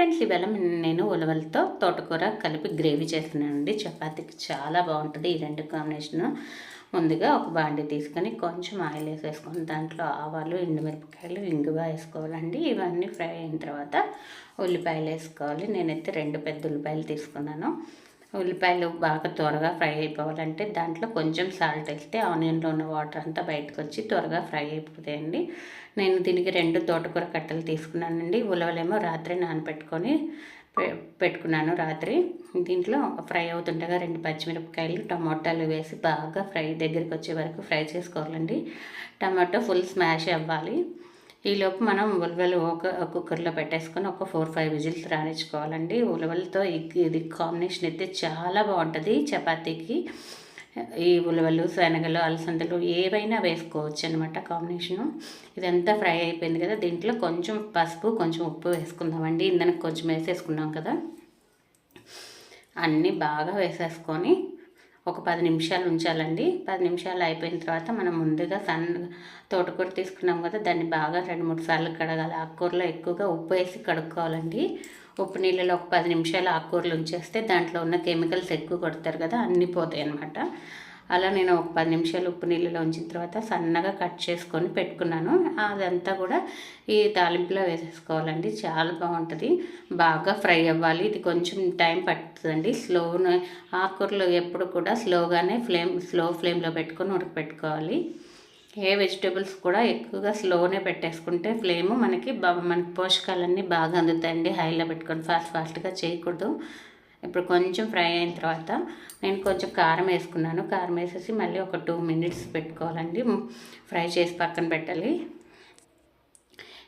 Friends ఇవాళ నేను ఉలవలతో తోటకూర కలిపి గ్రేవీ చేస్తున్నానండి. చపాతీకి చాలా బాగుంటుంది ఈ రెండు కాంబినేషన్. ముందుగా ఒక బాండి తీసుకొని కొంచెం ఆయిల్ వేసేసుకొని దాంట్లో ఆవాలు ఎండుమిరపకాయలు ఇంగువ వేసుకోవాలండి. ఇవన్నీ ఫ్రై అయిన తర్వాత ఉల్లిపాయలు వేసుకోవాలి. నేనైతే రెండు పెద్ద ఉల్లిపాయలు తీసుకున్నాను. ఉల్లిపాయలు బాగా త్వరగా ఫ్రై అయిపోవాలంటే దాంట్లో కొంచెం సాల్ట్ వేస్తే ఆనియన్లో ఉన్న వాటర్ అంతా బయటకు వచ్చి త్వరగా ఫ్రై అయిపోతాయండి. నేను దీనికి రెండు తోటకూర కట్టలు తీసుకున్నానండి. ఉలవలేమో రాత్రి నానబెట్టుకొని పెట్టుకున్నాను రాత్రి. దీంట్లో ఫ్రై అవుతుండగా రెండు పచ్చిమిరపకాయలు టమాటాలు వేసి బాగా ఫ్రై దగ్గరికి వచ్చే వరకు ఫ్రై చేసుకోవాలండి. టమాటో ఫుల్ స్మాష్ అవ్వాలి. ఈలోపు మనం ఉలవలు ఒక కుక్కర్లో పెట్టేసుకొని ఒక ఫోర్ ఫైవ్ విజిల్స్ రాణించుకోవాలండి ఉలవలతో ఇది కాంబినేషన్ అయితే చాలా బాగుంటుంది చపాతీకి. ఈ ఉలవలు శనగలు అలసందలు ఏవైనా వేసుకోవచ్చు అనమాట కాంబినేషను. ఇదంతా ఫ్రై అయిపోయింది కదా దీంట్లో కొంచెం పసుపు కొంచెం ఉప్పు వేసుకుందామండి. ఇందనకు కొంచెం వేసేసుకున్నాం కదా. అన్నీ బాగా వేసేసుకొని ఒక పది నిమిషాలు ఉంచాలండి. పది నిమిషాలు అయిపోయిన తర్వాత మనం ముందుగా సన్న తోటకూర తీసుకున్నాం కదా దాన్ని బాగా రెండు మూడు సార్లు కడగాలి. ఆకుకూరలో ఎక్కువగా ఉప్పు వేసి కడుక్కోవాలండి. ఉప్పు నీళ్ళలో ఒక పది నిమిషాలు ఆకుకూరలు ఉంచేస్తే దాంట్లో ఉన్న కెమికల్స్ ఎక్కువ కొడతారు కదా అన్నీ పోతాయి అన్నమాట. అలా నేను ఒక పది నిమిషాలు ఉప్పు నీళ్ళలో ఉంచిన తర్వాత సన్నగా కట్ చేసుకొని పెట్టుకున్నాను. అదంతా కూడా ఈ తాలింపులో వేసేసుకోవాలండి. చాలా బాగుంటుంది. బాగా ఫ్రై అవ్వాలి. ఇది కొంచెం టైం పడుతుందండి స్లో ఆకుకూరలు ఎప్పుడు కూడా స్లోగానే ఫ్లేమ్ స్లో ఫ్లేమ్లో పెట్టుకొని ఉడకపెట్టుకోవాలి. ఏ వెజిటేబుల్స్ కూడా ఎక్కువగా స్లోనే పెట్టేసుకుంటే ఫ్లేమ్ మనకి మనకి పోషకాలన్నీ బాగా అందుతాయండి. హైలో పెట్టుకొని ఫాస్ట్ ఫాస్ట్గా చేయకూడదు. ఇప్పుడు కొంచెం ఫ్రై అయిన తర్వాత నేను కొంచెం కారం వేసుకున్నాను. కారం వేసేసి మళ్ళీ ఒక టూ మినిట్స్ పెట్టుకోవాలండి. ఫ్రై చేసి పక్కన పెట్టాలి.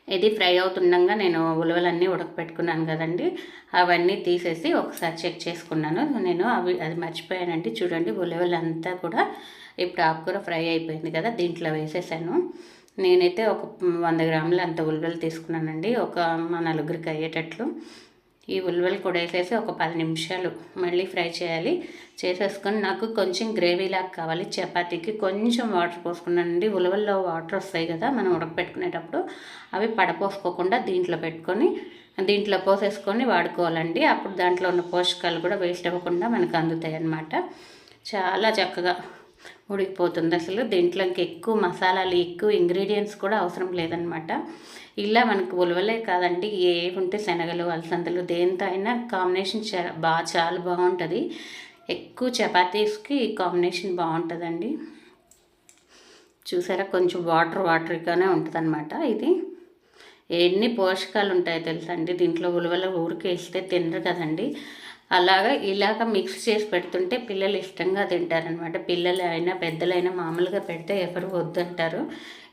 ఇది ఫ్రై అవుతుండగా నేను ఉలవలన్నీ ఉడకపెట్టుకున్నాను కదండి. అవన్నీ తీసేసి ఒకసారి చెక్ చేసుకున్నాను. నేను అవి అది మర్చిపోయానండి. చూడండి ఉలవలంతా కూడా ఇప్పుడు ఆకుకూర ఫ్రై అయిపోయింది కదా దీంట్లో వేసేసాను. నేనైతే ఒక వంద గ్రాములు అంత ఉలవలు తీసుకున్నానండి. ఒక మా నలుగురికి అయ్యేటట్లు. ఈ ఉల్వలు కూడా వేసేసి ఒక పది నిమిషాలు మళ్ళీ ఫ్రై చేయాలి. చేసేసుకొని నాకు కొంచెం గ్రేవీలాగా కావాలి. చపాతీకి కొంచెం వాటర్ పోసుకున్నానండి. ఉలవల్లో వాటర్ వస్తాయి కదా మనం ఉడకపెట్టుకునేటప్పుడు అవి పడపోసుకోకుండా దీంట్లో పెట్టుకొని దీంట్లో పోసేసుకొని వాడుకోవాలండి. అప్పుడు దాంట్లో ఉన్న పోషకాలు కూడా వేస్ట్ అవ్వకుండా మనకు అందుతాయి అన్నమాట. చాలా చక్కగా ఉడికిపోతుంది అసలు. దీంట్లో ఇంకెక్కువ మసాలాలు ఎక్కువ ఇంగ్రీడియంట్స్ కూడా అవసరం లేదనమాట ఇలా మనకు ఉలవలే కాదండి. ఏ ఉంటే శనగలు అలసందలు దేంతో అయినా కాంబినేషన్ చాలా బాగా చాలా బాగుంటుంది. ఎక్కువ చపాతీస్కి కాంబినేషన్ బాగుంటుందండి. చూసారా? కొంచెం వాటర్ వాటర్గానే ఉంటుంది అనమాట ఇది. ఎన్ని పోషకాలు ఉంటాయో తెలుసండి. దీంట్లో ఉలవల ఊరికి వేస్తే తినరు కదండి. అలాగా ఇలాగ మిక్స్ చేసి పెడుతుంటే పిల్లలు ఇష్టంగా తింటారనమాట పిల్లలు అయినా పెద్దలైనా మామూలుగా పెడితే ఎవరు వద్దంటారు.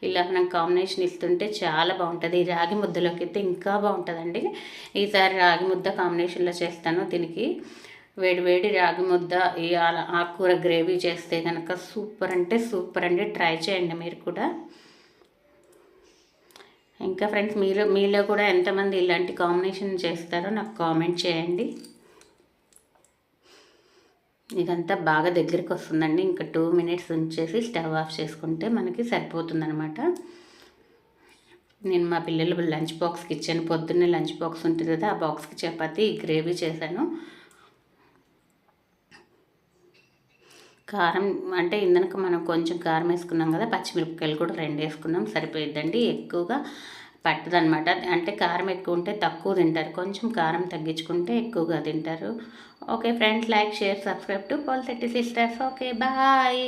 ఇలా మనం కాంబినేషన్ ఇస్తుంటే చాలా బాగుంటుంది. ఈ రాగి ముద్దలోకి అయితే ఇంకా బాగుంటుందండి. ఈసారి రాగి ముద్ద కాంబినేషన్లో చేస్తాను దీనికి. వేడివేడి రాగి ముద్ద ఈ ఆకుకూర గ్రేవీ చేస్తే కనుక సూపర్ అంటే సూపర్ అండి. ట్రై చేయండి మీరు కూడా. ఇంకా ఫ్రెండ్స్ మీరు మీలో కూడా ఎంతమంది ఇలాంటి కాంబినేషన్ చేస్తారో నాకు కామెంట్ చేయండి. ఇదంతా బాగా దగ్గరికి వస్తుందండి ఇంకా టూ మినిట్స్ ఉంచేసి స్టవ్ ఆఫ్ చేసుకుంటే మనకి సరిపోతుందనమాట నేను మా పిల్లలు లంచ్ బాక్స్కి ఇచ్చాను పొద్దున్నే లంచ్ బాక్స్ ఉంటుంది కదా ఆ బాక్స్కి చపాతి గ్రేవీ చేశాను. కారం అంటే ఇందనక మనం కొంచెం కారం వేసుకున్నాం కదా పచ్చిమిరపకాయలు కూడా రెండు వేసుకున్నాం సరిపోయిద్దండి. ఎక్కువగా పట్టదనమాట అంటే కారం ఎక్కువ ఉంటే తక్కువ తింటారు. కొంచెం కారం తగ్గించుకుంటే ఎక్కువగా తింటారు. Okay friends like share subscribe to Paul sisters. Okay bye.